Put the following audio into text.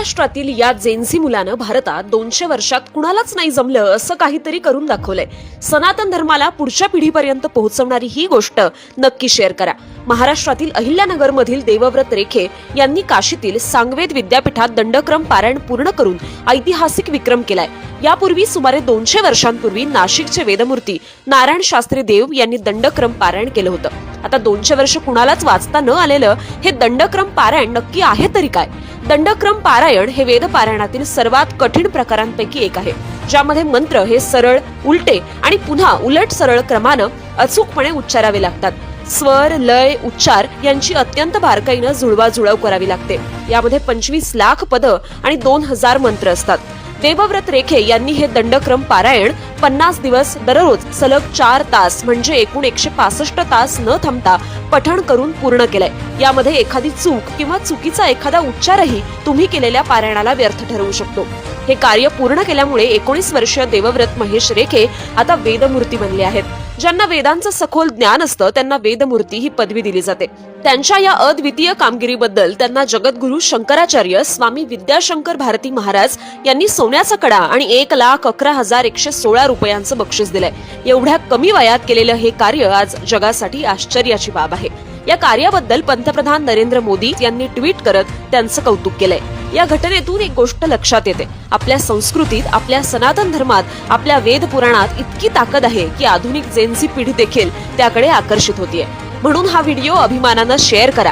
महाराष्ट्रातील या जेन्सी मुलानं भारतात दोनशे वर्षात कुणालाच नाही जमलं असं काहीतरी करून दाखवलंय. सनातन धर्माला पुढच्या पिढीपर्यंत पोहोचवणारी ही गोष्ट नक्की शेअर करा. महाराष्ट्रातील अहिल्यानगरमधील देवव्रत रेखे यांनी काशीतील सांगवेद विद्यापीठात दंडक्रम पारायण पूर्ण करून ऐतिहासिक विक्रम केलाय. यापूर्वी सुमारे दोनशे वर्षांपूर्वी नाशिकचे वेदमूर्ती नारायण शास्त्री देव यांनी दंडक्रम पारायण केलं होतं. आता दोनशे वर्ष कुणालाच वाचता न आलेलं हे दंडक्रम पारायण नक्की आहे तरी काय? दंडक्रम पारायण हे वेद पारायणातील सर्वात कठीण प्रकारांपैकी एक आहे ज्यामध्ये मंत्र हे सरळ उलटे आणि पुन्हा उलट सरळ क्रमानं अचूकपणे उच्चारावे लागतात. स्वर लय उच्चार यांची अत्यंत बारकाईनं जुळवाजुळव करावी लागते. यामध्ये पंचवीस लाख पदं आणि दोन हजार मंत्र असतात. देवव्रत रेखे यांनी हे दंडक्रम पारायण पन्नास दिवस दररोज सलग चार तास म्हणजे एकूण एकशे पासष्ट तास न थांबता पठण करून पूर्ण केलंय. यामध्ये एखादी चूक किंवा चुकीचा एखादा उच्चारही तुम्ही केलेल्या पारायणाला व्यर्थ ठरवू शकतो. हे कार्य पूर्ण केल्यामुळे एकोणीस वर्षीय देवव्रत महेश रेखे आता वेदमूर्ती बनले आहेत. ज्यांना वेदांचं सखोल ज्ञान असतं त्यांना वेदमूर्ती ही पदवी दिली जाते. त्यांच्या या अद्वितीय कामगिरीबद्दल त्यांना जगद्गुरु शंकराचार्य स्वामी विद्याशंकर भारती महाराज यांनी सोन्याचा कडा आणि एक लाख अकरा हजार एकशे सोळा रुपयांचं बक्षीस दिलंय. एवढ्या कमी वयात केलेलं हे कार्य आज जगासाठी आश्चर्याची बाब आहे. या कार्याबद्दल पंतप्रधान नरेंद्र मोदी यांनी ट्विट करत त्यांचं कौतुक केलंय. या घटनेतून एक गोष्ट लक्षात येते. आपल्या संस्कृतीत आपल्या सनातन धर्मात आपल्या वेद पुराणात इतकी ताकद आहे की आधुनिक जेन्सी पिढी देखील त्याकडे आकर्षित होतीये. म्हणून हा व्हिडिओ अभिमानानं शेअर करा.